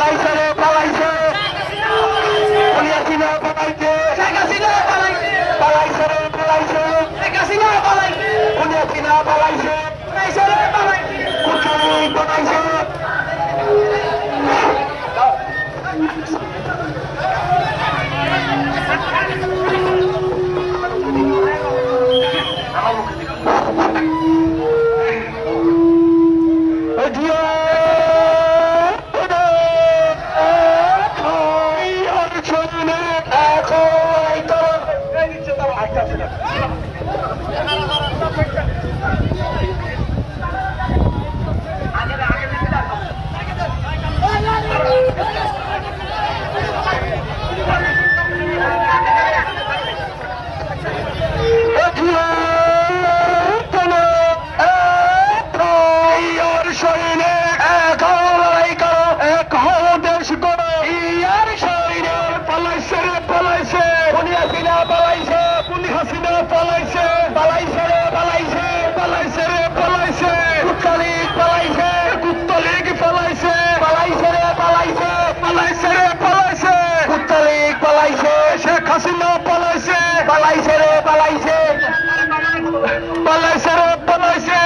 এ পালাইছে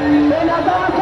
¡El ataque!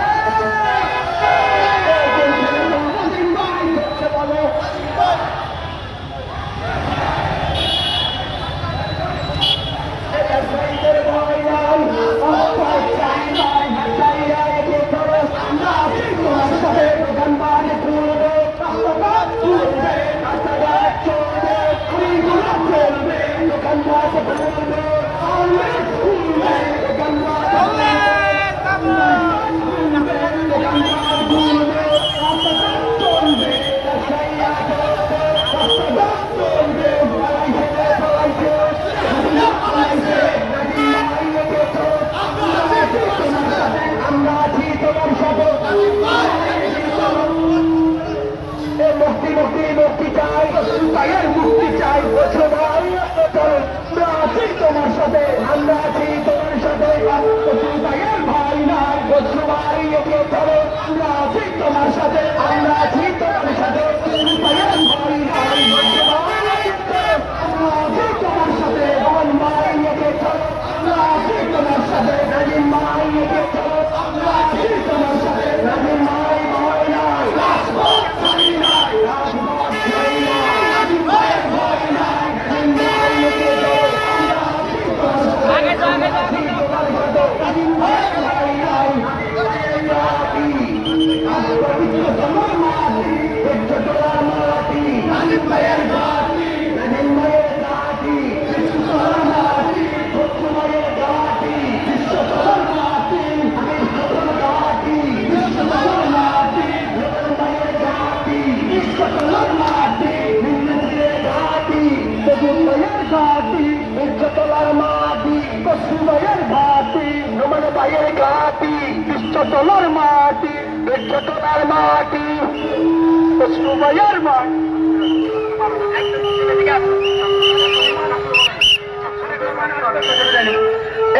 আমরা আছি তোমার সাথে তাইয়ের ভাই নাই। গোসবারি এগিয়ে ধরো আমরা আছি তোমার সাথে, আমরা আছি তোমার সাথে। তাইয়ের ভাই নাই গোসবারি এগিয়ে ধরো আমরা আছি তোমার সাথে। আমার মাই সাথে মাই চটলার মাটি চটলার মাটি সুবাইয়ের মাটি।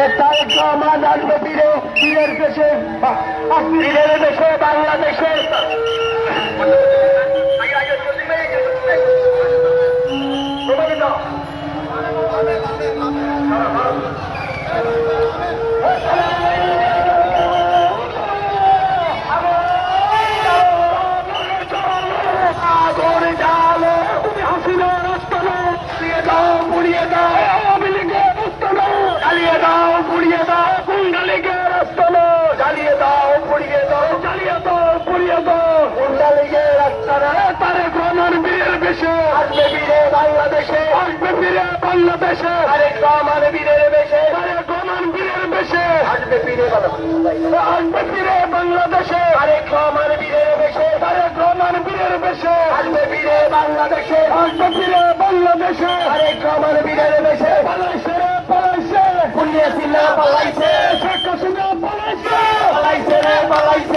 এটাই প্রমাণ আসবে বীরে বীরের দেশে বীরের দেশে পাল্লা বেশে আরে কমান বীরের বেশে। আরে কমান বীরের বেশে। আসবে পীরে আসবে পীরে বাংলাদেশে। আরে কমান বীরের বেশে। আরে কমান বীরের বেশে। আসবে পীরে বাংলাদেশে। আসবে পীরে বাংলাদেশে। আরে কমান বীরের বেশে। পালাইছে পালাইছে। পালাইছে।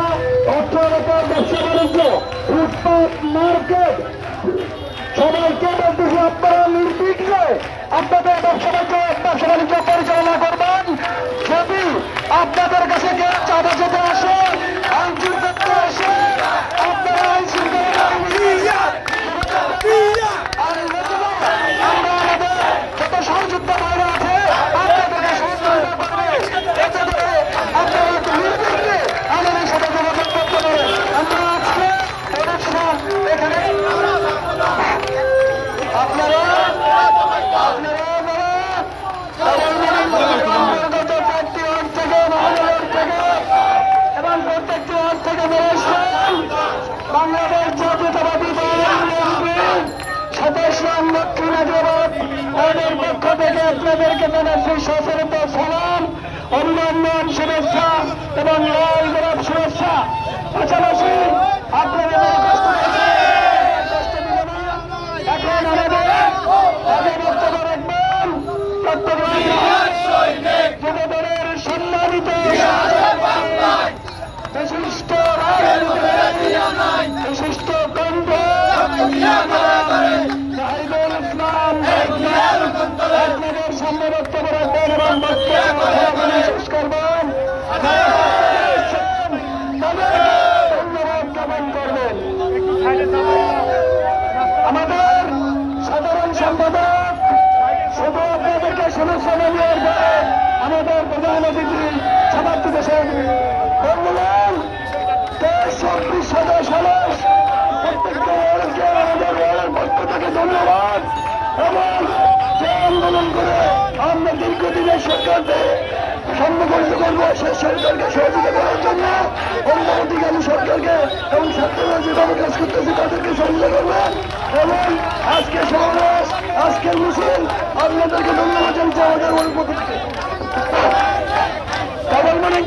সবাইকে বলতেছি আপনারা নির্বিঘ্নে আপনাদের ব্যবসা বাণিজ্য ব্যবসা বাণিজ্য পরিচালনা করবেন যদি আপনাদের কাছে কেউ চাঁদা যেতে আসে আইনজীবী করতে আসে আপনারা আইন শৃঙ্খলা আমরা আমাদের যত সহযোদ্ধ ভাইরা আছে আপনাদেরকে সহযোগিতা করবে এতে করে আপনারা একটু নির্বিঘ্নে আমাদের সাথে যোগাযোগ করতে পারেন আমরা আজকে অনুষ্ঠান এখানে আপনারা আপনারা অন্তর্গত চারটি ওয়ার্ড থেকে মহানগর থেকে এবং প্রত্যেকটি ওয়ার্ড থেকে বের আসবেন বাংলাদেশ জাতীয়তাবাদী দল বিএনপি সাতাশ নং দক্ষিণ হায়দ্রাবাদ ওদের পক্ষ থেকে আপনাদেরকে জানাচ্ছি সচেতন সালাম অভিনন্দন শুভেচ্ছা এবং লাল গোলাপ শুভেচ্ছা। পাশাপাশি আপনারা যারা কষ্ট এখন আমাদের আগে বক্তব্য রাখবেন। চট্টগ্রাম সম্মানিত বিশিষ্ট বিশিষ্ট কণ্ঠ। সামনে বক্তব্য রাখবেন এবং শেষ করবেন ধন্যবাদ জ্ঞাপন করবেন। আমাদের সাধারণ সম্পাদক শুধু আপনাদেরকে শুভেচ্ছা আমাদের প্রধান অতিথি সমাপ্তি দেশের বললেন চব্বিশ হাজার সদস্য আমাদের পক্ষ থেকে ধন্যবাদ। এবং যে আন্দোলন করে আমরা দীর্ঘদিনের সরকারকে সম্মুখীন করব সে সরকারকে সহযোগিতা করার জন্য অন্তর্বর্তীকালী সরকারকে এবং ছাত্ররা যেভাবে কাজ করতেছে তাদেরকে সহযোগিতা করব। এবং আজকে সমাবেশ আজকের মিছিল, আপনাদেরকে ধন্যবাদ জানছি আমাদের ওয়ার্ড পক্ষ থেকে কেবলমানি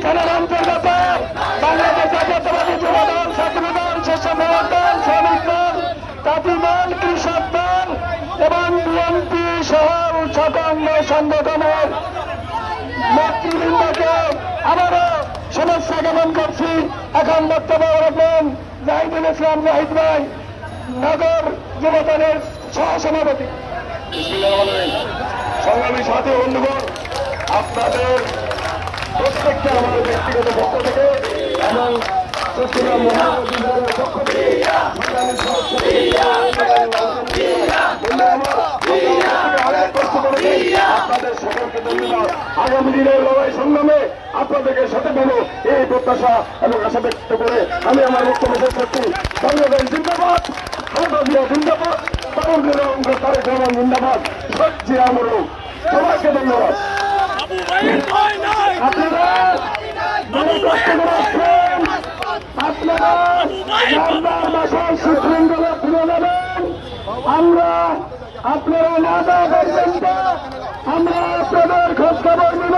সংগঠনের নেতৃবৃন্দকে আবারও শুভেচ্ছা জ্ঞাপন করছি। এখন বক্তব্য রাখবেন জাহিদুল ইসলাম জাহিদ ভাই, নগর যুবদলের সহসভাপতি। সংগ্রামী সাথী বন্ধুগণ, আপনাদের প্রত্যেককে আমার ব্যক্তিগত পক্ষ থেকে এবং চট্টগ্রাম মহানগর পক্ষ থেকে সংগ্রামী সহযোগী বন্ধুরা আমার, অনেক কষ্ট করেছেন। আগামী দিনের লড়াই সংগ্রামে আপনাদেরকে সাথে পাবো এই প্রত্যাশা এবং আশা ব্যক্ত করে আমি আমার বক্তব্য শেষ করছি। বাংলাদেশ জিন্দাবাদ খালেদা জিন্দাবাদ তারুণ্যের অঙ্গ তারেক রহমান জিন্দাবাদ আমরও সবাইকে ধন্যবাদ। আপনারা আপনারা আমরা আপনারা না দেওয়া পর্যন্ত আমরা আপনাদের খোঁজ খবর নিব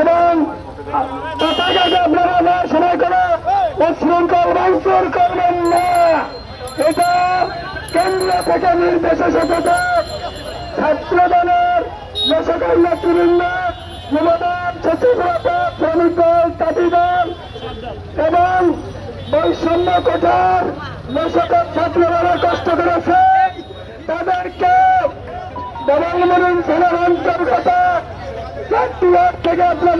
এবং আপনারা না সময় করে উশৃঙ্খল ভাঙচুর করবেন না। এটা কেন্দ্র থেকে নির্দেশ এসেছে ছাত্র দলের যে নেতৃবৃন্দ, যুবদল সচিবরত শ্রমিক দল, তাঁতি দল এবং বৈষম্য কোঠার যে সকল ছাত্ররা কষ্ট করেছে। তাদেরকে ডবল মরুন থানার অন্তর্গত চারটি ওয়ার্ড থেকে আপনাদের